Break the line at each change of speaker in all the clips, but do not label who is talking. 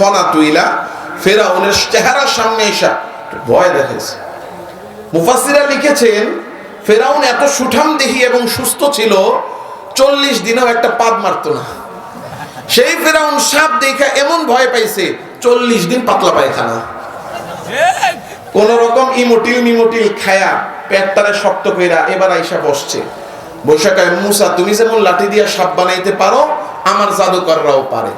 ফনা তুইলা, ফেরাউনের চেহারার সামনে এসা। ভয় দেখাইছে। মুফাসিরা লিখেছেন, ফেরাউন এত সুঠাম দেহি এবং সুস্থ ছিল, চল্লিশ দিনেও একটা পাদ মারত না। সেই ফেরাউন সাপ দেখা এমন ভয় পাইছে, চল্লিশ দিন পাতলা পায়খানা। কোন রকম ইমোটিল মিমোটিল খায়া পেটটারে শক্ত কইরা এবার আইসা বসছে। বৈশাখায় মুসা, তুমি যেমন লাঠি দিয়া সাপ বানাইতে পারো, আমার জাদুকররাও পারে।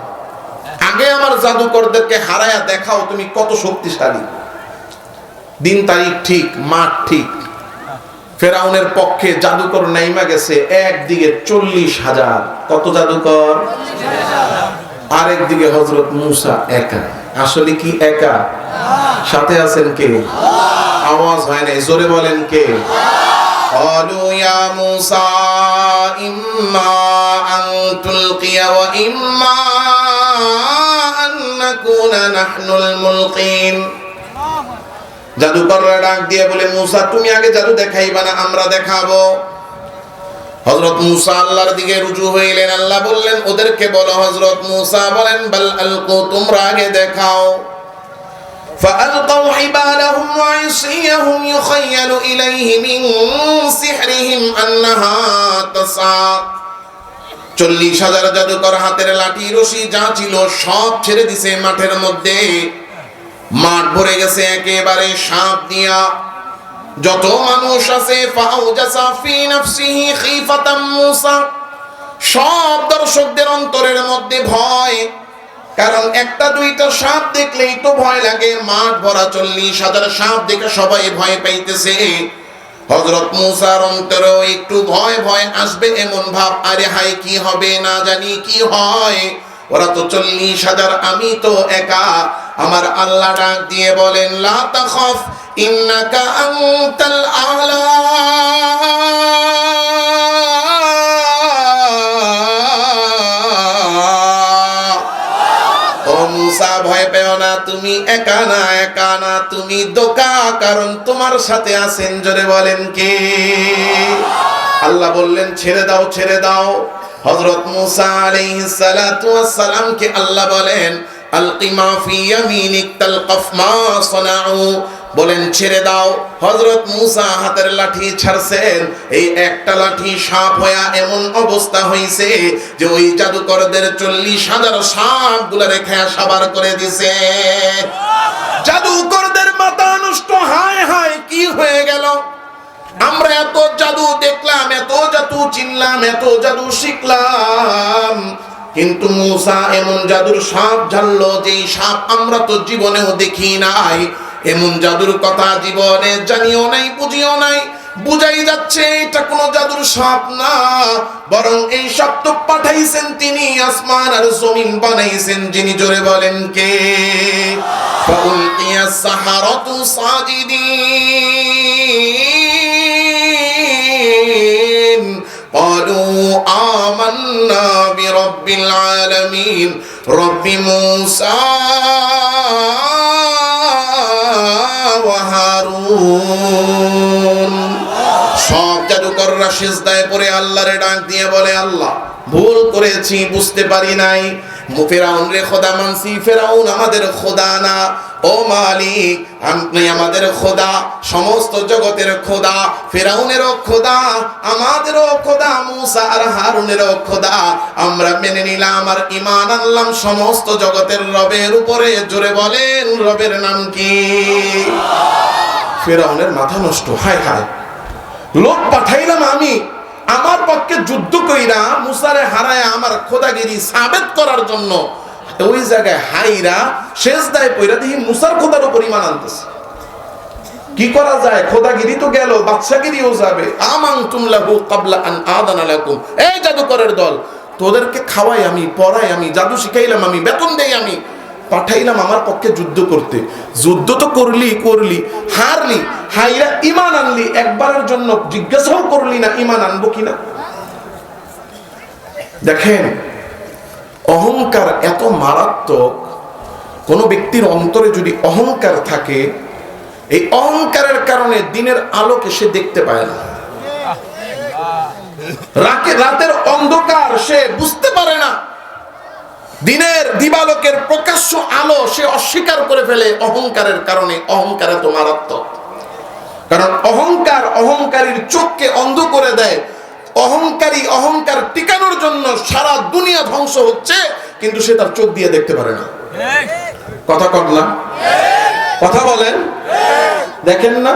আগে আমার জাদুকরদেরকে হারায়া দেখাও তুমি কত শক্তিশালী দিন তারিখ ঠিক মাঠ ঠিক ফেরাউনের পক্ষে জাদুকর নাইমা গেছে একদিকে চল্লিশ হাজার কত জাদুকর আরেকদিকে হজরত মুসা একা আসলে কি একা সাথে আছেন কে আওয়াজ হয় নাই জোরে বলেন কে قالوا يا موسى إما أن تلقي وإما أن نكون نحن الملقين জাদুকররা ডাক দিয়ে বলে মুসা তুমি আগে জাদু দেখাইবা না আমরা দেখাবো হজরত মুসা আল্লাহর দিকে রুজু হইলেন আল্লাহ বললেন ওদেরকে বলো হজরত মুসা বলেন বাল আলকু তোমরা আগে দেখাও فألقوا حبالهم وعصيهم يخيل إليه من سحرهم أنها تسعى চল্লিশ হাজার জাদুকর হাতের লাঠি, রশি যা ছিল সব ছেড়ে দিছে মাঠের মধ্যে। মাঠ ভরে গেছে একেবারে সাপ দিয়া। যত মানুষ আছে সব দর্শকদের অন্তরের মধ্যে ভয়। কারণ একটা দুইটা সাপ দেখলেই তো ভয় লাগে। মাঠ ভরা চল্লিশ হাজার সাপ দেখে সবাই ভয় পাইতেছে। হজরত মুসার অন্তরেও একটু ভয় ভয় আসবে এমন ভাব, আরে হাই কি হবে না জানি, কি হয়? ওরা তো চল্লিশ হাজার, আমি তো একা। আমার আল্লাহ ডাক দিয়ে বলেন, লা তাখফ, ইন্নাকা আনতাল আলা। তুমি একা না একা না, তুমি দোকা, কারণ তোমার সাথে আছেন, জোরে বলেন কে? আল্লাহ বললেন, ছেড়ে দাও ছেড়ে দাও। হযরত মুসা আলাইহিস সালাতু ওয়াস সালামকে আল্লাহ বলেন, আলকিমা ফি ইয়ামিনিক তালকাফ মা সানাউ। বলেন, ছেড়ে দাও। হজরত মুসা হাতের লাঠি ছাড়ছেন। এই একটা লাঠি সাপ হইয়া এমন অবস্থা হইছে যে ওই জাদুকরদের চল্লিশ হাজার সাপগুলা রেখে সাবার করে দিছে। জাদুকরদের মাথা নষ্ট, হায় হায়, কি হয়ে গেল? আমরা এত জাদু দেখলাম, এত জাদু চিনলাম, এত জাদু শিখলাম। কিন্তু মুসা এমন জাদুর সাপ জানলো যে সাপ আমরা তো জীবনেও দেখি নাই। এমন জাদুর কথা জীবনে জানিও নাই বুঝিও নাই বুঝাই যাচ্ছে এটা কোনো জাদুর সাপ না বরং এই সাপ তো পাঠাইছেন তিনি আসমান আর জমিন বানাইছেন যিনি জোরে বলেন কে فألقي السحرة ساجدين قالوا آمنا برب العالمين رب موسى সব জাদুকররা সিজদায় পড়ে আল্লাহরে ডাক দিয়ে বলে, আল্লাহ, ভুল করেছি, বুঝতে পারি নাই। ফেরাউন রে, খোদা মানছি, ফেরাউন আমাদের খোদা না। ও মালিক, আপনি আমাদের খোদা, সমস্ত জগতের খোদা, ফেরাউনেরও খোদা, আমাদেরও খোদা, মুসা আর হারুনেরও খোদা। আমরা মেনে নিলাম আর ইমান আনলাম, সমস্ত জগতের রবের উপরে। জোরে বলেন, রবের নাম কি? ফেরাউনের মাথা নষ্ট, হায় হায়। লোক পাঠাইলাম আমি, আমার পক্ষে যুদ্ধ কইরা মুসারে হারায় আমার খোদাগিরি সাবেত করার জন্য ওই জায়গায় হাইরা শেষ দায় পইরা দেখি মুসার খোদার উপর ইমান আনতেছে। কি করা যায়? খোদাগিরি তো গেল, বাদশাগিরিও যাবে। আমাং তুমলাহু কাবলা আন আদানা লাকুম। এই জাদুকরের দল, তোদেরকে খাওয়াই আমি, পড়াই আমি, জাদু শিখাইলাম আমি, বেতন দেই আমি। পাঠাইলাম আমার পক্ষে যুদ্ধ করতে। যুদ্ধ তো করলি করলি, হারলি, হাইরা ইমান আনলি, একবারের জন্য জিজ্ঞাসাও করলি না, ইমান আনব কিনা দেখেন, অহংকার এত মারাত্মক, কোন ব্যক্তির অন্তরে যদি অহংকার থাকে, এই অহংকারের কারণে দিনের আলোকে সে দেখতে পায় না। রাতে রাতের অন্ধকার সে বুঝতে পারে না দিনের দিবালোকের প্রকাশ্য আলো সে অস্বীকার করে ফেলে অহংকারের কারণে, অহংকার এত মারাত্মক কারণ অহংকার অহংকারীর চোখকে অন্ধ করে দেয়। অহংকারী অহংকার টিকানোর জন্য সারা দুনিয়া ধ্বংস হচ্ছে, কিন্তু সে তার চোখ দিয়ে দেখতে পারে না। কথা না। কথা বলেন। দেখেন না,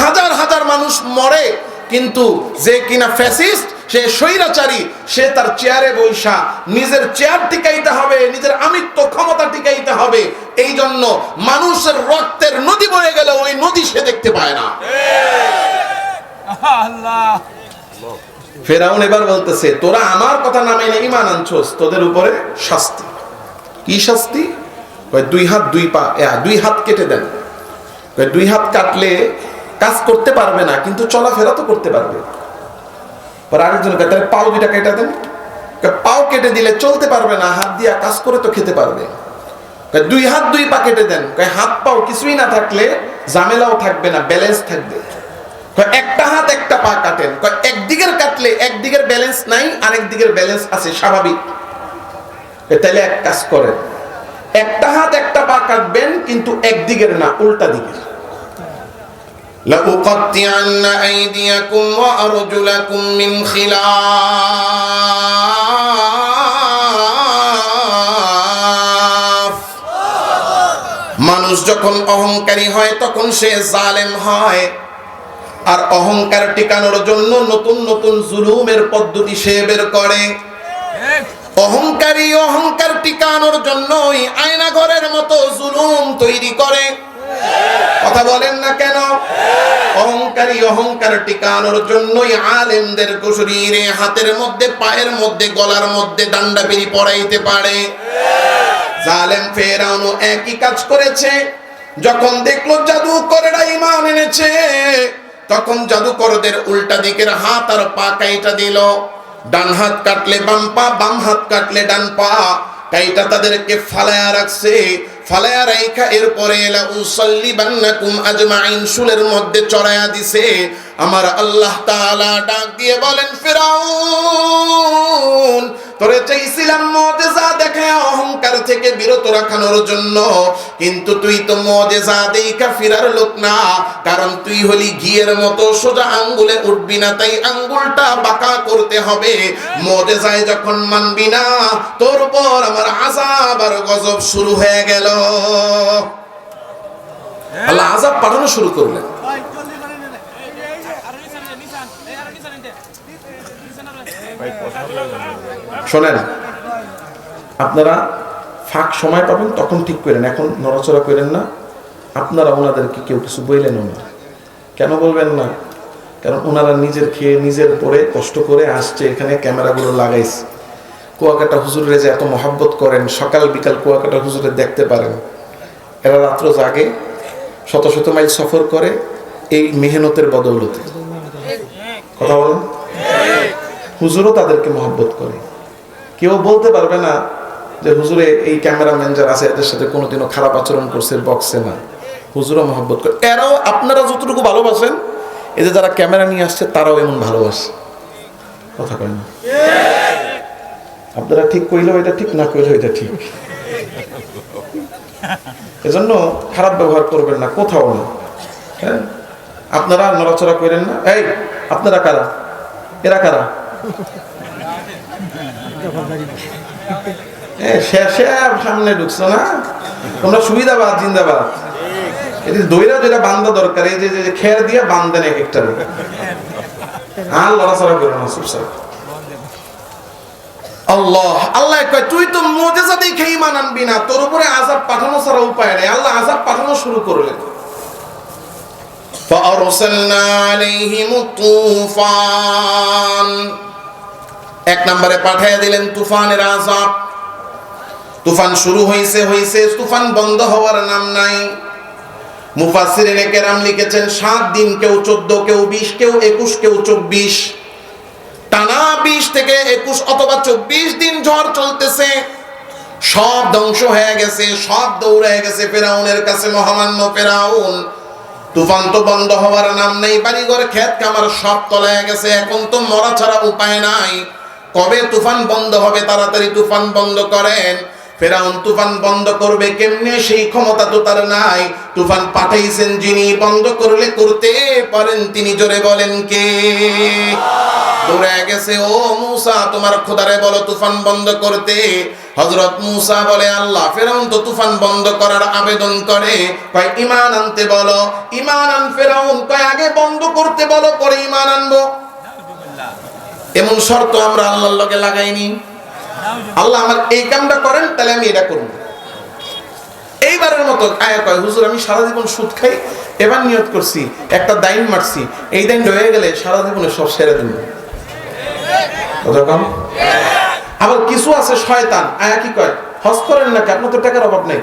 হাজার হাজার মানুষ মরে, কিন্তু যে কিনা ফ্যাসিস্ট সে স্বৈরাচারী, সে তার চেয়ারে বৈশা। নিজের চেয়ার টিকাইতে হবে, নিজের আমিত্ব ক্ষমতা টিকাইতে হবে। এই জন্য মানুষের রক্তের নদী বয়ে গেলে ওই নদী সে দেখতে পায় না। ফেরাউন এবার বলতেছে, তোরা আমার কথা না মেনে ইমান আনছোস, তোদের উপরে শাস্তি। কি শাস্তি? দুই হাত, দুই পা দুই হাত কেটে দেন। দুই হাত কাটলে কাজ করতে পারবে না, কিন্তু চলাফেরা তো করতে পারবে। পর আরেকজন তাহলে পাও দুইটা কেটে দেন। পাও কেটে দিলে চলতে পারবে না, হাত দিয়া কাজ করে তো খেতে পারবে। দুই হাত দুই পা কেটে দেন। হাত পাও কিছুই না থাকলে ঝামেলাও থাকবে না ব্যালেন্স থাকবে। একটা হাত একটা পা কাটেন। একদিকের কাটলে একদিকের ব্যালেন্স নাই আরেক দিকের ব্যালেন্স আছে, স্বাভাবিক। তাহলে এক কাজ করেন। একটা হাত একটা পা কাটবেন, কিন্তু একদিকের না, উল্টা দিকের। لأقطعن أيديكم وأرجلكم من خلاف মানুষ যখন অহংকারী হয় তখন সে জালেম হয় আর অহংকার টিকানোর জন্য নতুন নতুন জুলুমের পদ্ধতি সে বের করে অহংকারী অহংকার টিকানোর জন্যই আয়নাঘরের মতো জুলুম তৈরি করে কথা বলেন না কেন? অহংকারী অহংকার টিকানোর জন্যই আলেমদের শরীরে হাতের মধ্যে, পায়ের মধ্যে, গলার মধ্যে ডান্ডা বেরি পড়াইতে পারে। জালেম ফেরাউনও একই কাজ করেছে। যখন দেখল জাদুকরেরা ইমান এনেছে, তখন জাদুকরদের উল্টা দিকের হাত আর পা কাইটা দিল। ডান হাত কাটলে বাম পা, বাম হাত কাটলে ডান পা। কাইটা তাদেরকে ফালায়া রাখছে। ফালায়া রাইখা এরপরে এলা উসাল্লি বান্নাকুম আজমাইন, শুলের মধ্যে চড়ায়া দিছে। আমার আল্লাহ তাআলা ডাক দিয়ে বলেন, ফিরাউন, তোরে চাইছিলাম মুজিজা দেখায় অহংকার থেকে বিরত রাখানোর জন্য। কিন্তু তুই তো মজেজা দেখা ফিরার লোক না। কারণ তুই হলি ঘিয়ের মতো সোজা আঙ্গুলে উঠবি না, তাই আঙ্গুলটা বাঁকা করতে হবে। মজেজায় যখন মানবি না, তোর উপর আমার আজাব আর গজব শুরু হয়ে গেল। আল্লাহ আজাব পাঠানো শুরু করলেন। শোনেন, আপনারা ফাঁক সময় পাবেন, তখন ঠিক করেন। এখন নড়াচড়া করেন না। আপনারা ওনাদেরকে কেউ কিছু বললেন না। কেন বলবেন না? কারণ ওনারা নিজের খেয়ে, নিজের পরে কষ্ট করে আসছে, এখানে ক্যামেরাগুলো লাগাইছে। কুয়াকাটা হুজুরে যে এত মহাব্বত করেন, সকাল বিকাল কুয়াকাটা হুজুরে দেখতে পারেন। এরা রাত্র জাগে, শত শত মাইল সফর করে এই মেহনতের বদৌলতে। কথা বলেন? হুজুরও তাদেরকে মহব্বত করে। কেউ বলতে পারবে না যে হুজুরে এই ক্যামেরাম্যান যারা আছে, এদের সাথে কোনোদিনও খারাপ আচরণ করছে বক্সে না। হুজুরও মহব্বত করে। এরাও আপনারা যতটুকু ভালোবাসেন এদের যারা ক্যামেরা নিয়ে আসছে, তারাও এমন ভালোবাসে। কথা কয় না? আপনারা ঠিক কইলেও এটা ঠিক, না কইলেও এটা ঠিক। এজন্য খারাপ ব্যবহার করবেন না, কোথাও না। হ্যাঁ? আপনারা নড়াচড়া করেন না। এই, আপনারা কারা? এরা কারা? শেষে সামনে ঢুকছো না তোমরা সুবিধাবাদ জিন্দাবাদ এটি দইরা যেটা বান্ধা দরকার এই যে যে যে খের দিয়ে বান্ধেন এক একটা আর লড়াচড়া করো না চুপচাপ আল্লাহ আল্লাহ কয় তুই তো মজেজা দেখে ইমান আনবি না তোর উপরে আজাব পাঠানো ছাড়া উপায় নেই আল্লাহ আজাব পাঠানো শুরু করলেন فأرسلنا عليهم الطوفان এক নম্বরে পাঠিয়ে দিলেন তুফানের আজাব তুফান শুরু হয়েছে হয়েছে তুফান বন্ধ হওয়ার নাম নাই। মুফাসিরিনে কেরাম লিখেছেন, সাত দিন কেউ চোদ্দ, কেউ বিশ, কেউ একুশ, কেউ চব্বিশ। টানা বিশ থেকে একুশ অথবা চব্বিশ দিন ঝড় চলতেছে। সব ধ্বংস হয়ে গেছে, সব দৌড়ে গেছে ফেরাউনের কাছে, মহামান্য ফেরাউন। তুফান তো বন্ধ হওয়ার নাম নেই, বাড়িঘর খেত কামার সব তলায় গেছে, এখন তো মরা ছাড়া উপায় নাই। কবে তুফান বন্ধ হবে, তাড়াতাড়ি তুফান বন্ধ করেন। ফেরাউন তুফান বন্ধ করবে কেমনে? সেই ক্ষমতা তো তার নাই। তুফান পাঠাইছেন যিনি, বন্ধ করলে করতে পারেন তিনি। জোরে বলেন কে? দৌড়ে গেছে, ও মুসা, তোমার খোদারে বলো তুফান বন্ধ করতে। হজরত মুসা বলে, আল্লাহ, ফেরাউন তো তুফান বন্ধ করার আবেদন করে। কয়, ইমান আনতে বলো। ইমান আন ফেরাউন, কয়, আগে বন্ধ করতে বলো, পরে ইমান আনব। এমন শর্ত আমরা আল্লাহর লগে লাগাইনি। আল্লাহ আমার এই কামটা করেন, তাহলে আমি এটা করব। এইবারের মতো আয়া কয়, হুজুর, আমি সারা জীবন সুদ খাই, এবার নিয়ত করছি, একটা দাইন মারছি, এই দাইন হয়ে গেলে সারা জীবনে সব সেরে কম? আবার কিছু আছে শয়তান, আয়া কি কয়, হজ করেন নাকি আপনার তো টাকার অভাব নেই।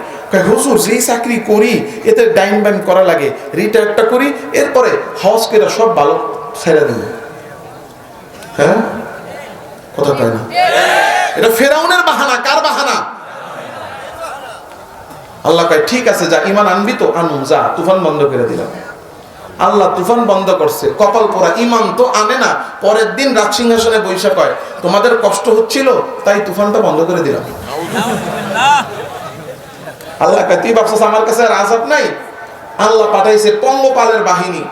হুজুর, যেই চাকরি করি, এতে ডাইন বাইন করা লাগে, রিটায়ারটা করি, এরপরে হজ করে সব ভালো ছেড়ে দেব। হ্যাঁ? কথা কয় না? এটা ফেরাউনের বাহানা, কার বাহানা? আল্লাহ কয়, ঠিক আছে, যা ইমান আনবি তো আনুন যা, তুফান বন্ধ করে দিলাম। আল্লাহ তুফান বন্ধ করছে, কপাল পোড়া ইমান তো আনে না। পরের দিন রাজ সিংহাসনে বৈশা কয়, তোমাদের কষ্ট হচ্ছিল, তাই তুফানটা বন্ধ করে দিলাম। আল্লাহ কয়, তুই ভাবছিস আমার কাছে আর আজাব নাই? আল্লাহ পাঠাইছে পঙ্গপালের বাহিনী।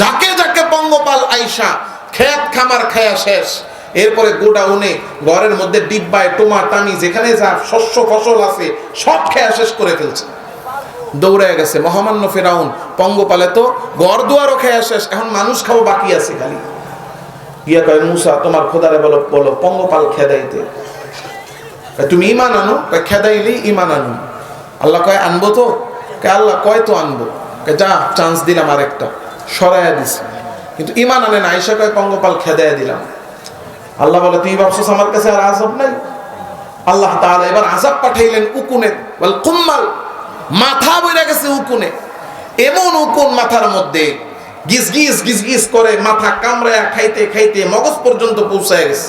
যাকে যাকে পঙ্গপাল আইসা, খেত খামার খায়া শেষ। এরপরে গোডাউনে ঘরের মধ্যে ডিব্বায় টোমা টানি যেখানে যা শস্য ফসল আছে, সব খেয়া শেষ করে ফেলছে। দৌড়ে গেছে মহামান্য ফেরাউন, পঙ্গপালে তো ঘর দুয়ারও খেয়া শেষ, এখন মানুষ খাব বাকি আছে খালি। ইয়া কয়, মুসা, তোমার খোদারে বলো বলো, পঙ্গপাল খেদাইতে। তুমি ইমান আনো? কয় খেদাইলেই ইমান আনো। আল্লাহ কয়, আনব তো? আল্লাহ, কয় তো আনব? যা চান্স দিলাম আরেকটা। সরাইয়া দিছে। কিন্তু ইমান আনে না আইসা কয়, পঙ্গপাল খেদাইয়া দিলাম। আল্লাহ বলে, তুই ভাবছিস আমার কাছে আর আজব নাই? আল্লাহ তাআলা এবার আজাব পাঠাইলেন উকুনে বল কুম্মাল, মাথা বইরা গেছে উকুনে। এমন উকুন মাথার মধ্যে গিজ গিজ গিজ গিজ করে মাথা কামড়ায় খাইতে খাইতে মগজ পর্যন্ত পৌঁছায় গেছে।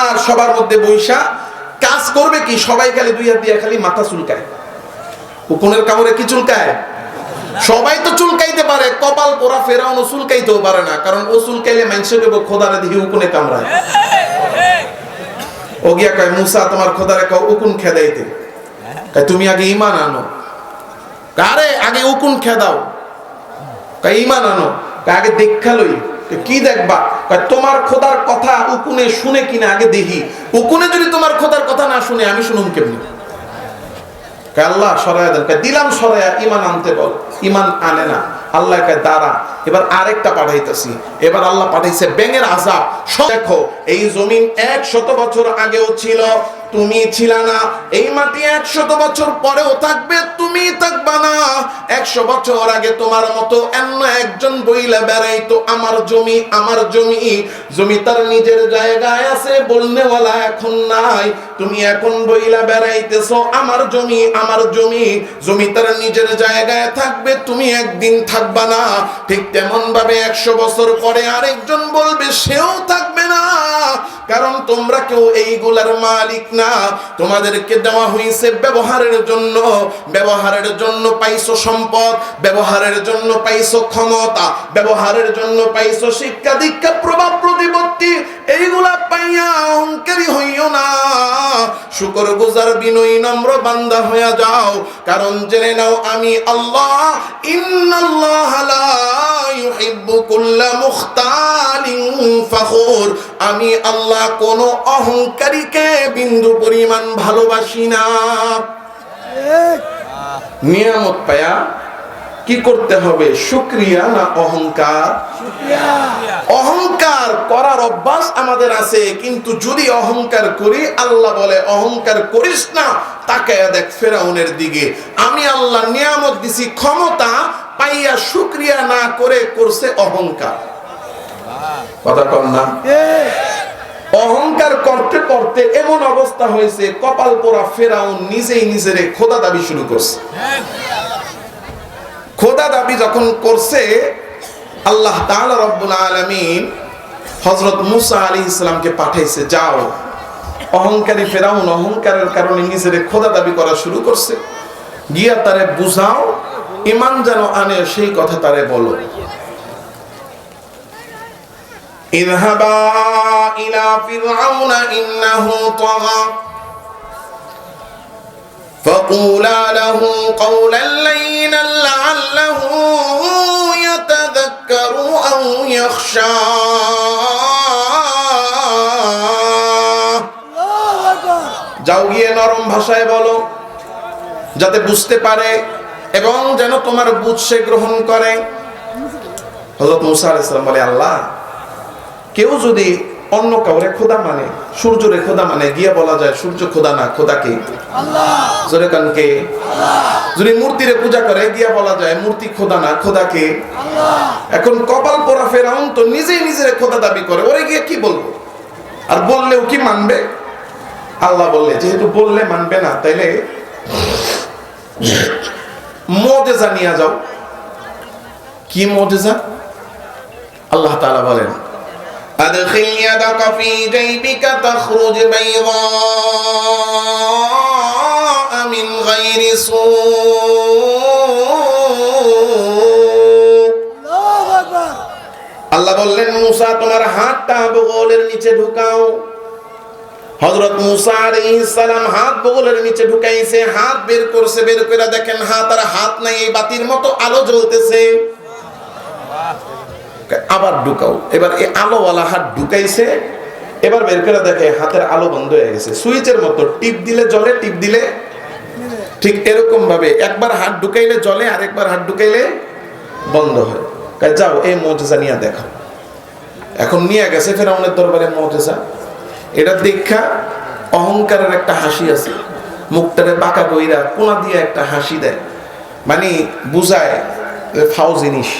আর সবার মধ্যে বৈশা, কাজ করবে কি? সবাই খালি দুই হাত দিয়ে খালি মাথা চুলকায়। উকুনের কামড়ে কি চুলকায়? সবাই তো চুলকাইতে পারে, কপাল পোড়া ফেরাউন ও চুলকাইতেও পারে না, কারণ ও চুলকাইলে মানুষে দেবো খোদারে দিয়ে উকুনে কামড়ায়। ও গিয়া কয়, মুসা, তোমার খোদারে কও, উকুন খেদাইতে। কয়, তুমি আগে ইমান আনো। কারে আগে উকুন খেদাও। কয় ইমান আনো। কয়, আগে দেখা লই। কয়, কি দেখবা? কয়, তোমার খোদার কথা উকুনে শুনে কিনা আগে দেখি। উকুনে যদি তোমার খোদার কথা না শুনে, আমি শুনুম কেমনি? আল্লাহ সরাইয়া দেন। দিলাম সরাইয়া ইমান আনতে বল। ইমান আনে না। আল্লাহ কে দাঁড়া, এবার আরেকটা পাঠাইতেছি। এবার আল্লাহ পাঠাইছে, ব্যাঙের আজাব। দেখো, এই জমিন এক শত বছর আগেও ছিল তুমি ছিল না। এই মাটি একশত বছর পরেও থাকবে, তুমি থাকবা না। একশো বছর আগে তোমার মতো অন্য একজন বইলা বেড়াইতো আমার জমি আমার জমি। জমি তার নিজের জায়গায় আছে, বলনেওয়ালা এখন নাই। তুমি এখন বইলা বেড়াইতেছো আমার জমি আমার জমি। জমি তার নিজের জায়গায় থাকবে, তুমি একদিন থাকবা না। ঠিক তেমন ভাবে একশো বছর পরে আরেকজন বলবে, সেও থাকবে না। কারণ তোমরা কেউ এইগুলার মালিক না। তোমাদেরকে দেওয়া হয়েছে ব্যবহারের জন্য। ব্যবহারের জন্য পাইছো সম্পদ, ব্যবহারের জন্য পাইছো ক্ষমতা, ব্যবহারের জন্য পাইছো শিক্ষা দীক্ষা, প্রভাব প্রতিপত্তি, এইগুলা পাইয়া অহংকারী হইও না। শুকর গুজার বিনয়ী নম্র বান্দা হইয়া যাও, কারণ জেনে নাও আমি আল্লাহ। ইন্নাল্লাহ লা ইউহিব্বু কুল্লা মুখতালিন ফখুর। আমি আল্লাহ কোন অহংকারীকে বিন্দু পরিমাণ ভালোবাসি না। নিয়ামত পায়া কি করতে হবে? শুক্রিয়া না অহংকার? অহংকার করার অভ্যাস আমাদের আছে কিন্তু যদি অহংকার করি আল্লাহ বলে অহংকার করিস না। তাকে দেখ ফেরাউনের দিকে। আমি আল্লাহ নিয়ামত দিছি ক্ষমতা পাইয়া শুক্রিয়া না করে করছে অহংকার। অহংকার করতে করতে এমন অবস্থা হয়েছে, কপাল পোড়া ফেরাউন নিজেই নিজের খোদা দাবি শুরু করছে। খোদা দাবি যখন করছে, আল্লাহ আলামিন হযরত মুসা আলী ইসলামকে পাঠাইছে, যাও। অহংকারী ফেরাউন অহংকারের কারণে নিজের খোদা দাবি করা শুরু করছে। গিয়া তারে বুঝাও ইমান যেন আনে, সেই কথা তারে বলো। اذهبا إلى فرعون إنه طغى فقولا له قولا لينا لعله يتذكر أو يخشى যাও গিয়ে নরম ভাষায় বলো যাতে বুঝতে পারে এবং যেন তোমার বুঝ সে গ্রহণ করে হজরত মুসা আলাইসালাম বলে আল্লাহ কেউ যদি অন্য কাউরে খোদা মানে সূর্যরে খোদা মানে গিয়া বলা যায় সূর্য খোদা না খোদা কে? জোরে কান কে? যদি মূর্তিরে পূজা করে গিয়া বলা যায় মূর্তি খোদা না খোদা কে? এখন কপাল পোড়া ফেরাউন তো নিজেই নিজের খোদা দাবি করে ওরে গিয়ে কি বলব? আর বললেও কি মানবে? আল্লাহ বললে যেহেতু বললে মানবে না তাইলে মজেজা নিয়ে যাও। কি মজেজা? আল্লাহ তাআলা বলেন أدخل يدك في جيبك تخرج بيضاء من غير سوء আল্লাহ বললেন মুসা তোমার হাতটা বগলের নিচে ঢুকাও হযরত মুসা আলাইহিস সালাম হাত বগলের নিচে ঢুকাইছে হাত বের করছে বের করে দেখেন হাত আর হাত নাই এই বাতির মতো আলো জ্বলতেছে আবার ঢুকাও। এবার এই আলোওয়ালা হাত ঢুকাইছে, এবার বের করে দেখে হাতের আলো বন্ধ হয়ে গেছে। সুইচের মতো টিপ দিলে জলে টিপ দিলে ঠিক এরকম ভাবে একবার হাত ঢুকাইলে জ্বলে, আরেকবার হাত ঢুকাইলে বন্ধ হয়। যাও, এই মজেজা নিয়ে দেখো এখন নিয়ে গেছে ফেরাউনের দরবারে মজেজা। এটা দীক্ষা, অহংকারের একটা হাসি আছে। মুখটারে বাঁকা কইরা কোনা দিয়ে একটা হাসি দেয়। মানে বুঝায় ফাও জিনিস।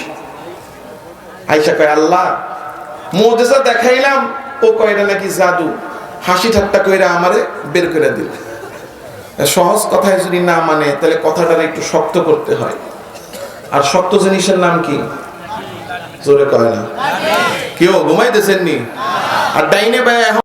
আইসা কয়, আল্লাহ, মোজেজা দেখাইলাম। ও কয়টা নাকি জাদু। হাসি ঠাট্টা কইরা আমারে বের করে দিল। সহজ কথায় যদি না মানে তাহলে কথাটার একটু শক্ত করতে হয়। আর শক্ত জিনিসের নাম কি? জোরে কয় না। কেউ ঘুমাইতেছেন নি আর ডাইনে বায়